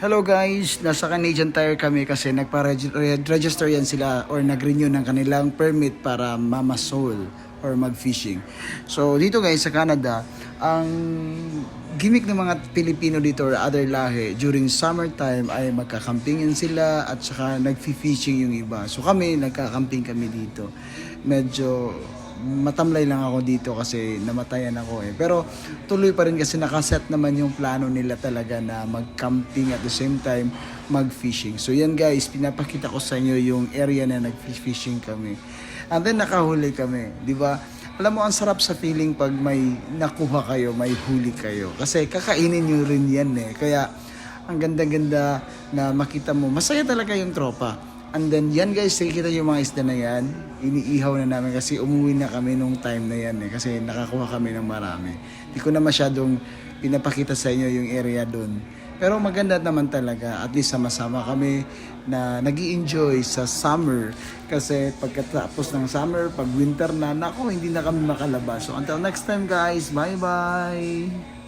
Hello guys, nasa Canadian Tire kami kasi nagpa-register yan sila or nag-renew ng kanilang permit para mamasol or mag-fishing. So dito guys sa Canada, ang gimmick ng mga Pilipino dito or other lahi during summertime ay magkakampingin sila at saka nag-fishing yung iba. So kami, nagkakamping kami dito. Medyo matamlay lang ako dito kasi namatayan ako eh. Pero tuloy pa rin kasi nakaset naman yung plano nila talaga na mag-camping at the same time mag-fishing. So yan guys, pinapakita ko sa inyo yung area na nag-fishing kami. And then nakahuli kami, di ba? Alam mo, ang sarap sa feeling pag may nakuha kayo, may huli kayo. Kasi kakainin nyo rin yan eh. Kaya ang ganda-ganda na makita mo. Masaya talaga yung tropa. And then yan guys, nakikita yung mga isda na yan. Iniihaw na namin kasi umuwi na kami nung time na yan eh. Kasi nakakuha kami ng marami. Hindi ko na masyadong pinapakita sa inyo yung area doon. Pero maganda naman talaga. At least sama-sama kami na nag enjoy sa summer. Kasi pagkatapos ng summer, pag winter na, nako, hindi na kami makalabas. So until next time guys, bye-bye!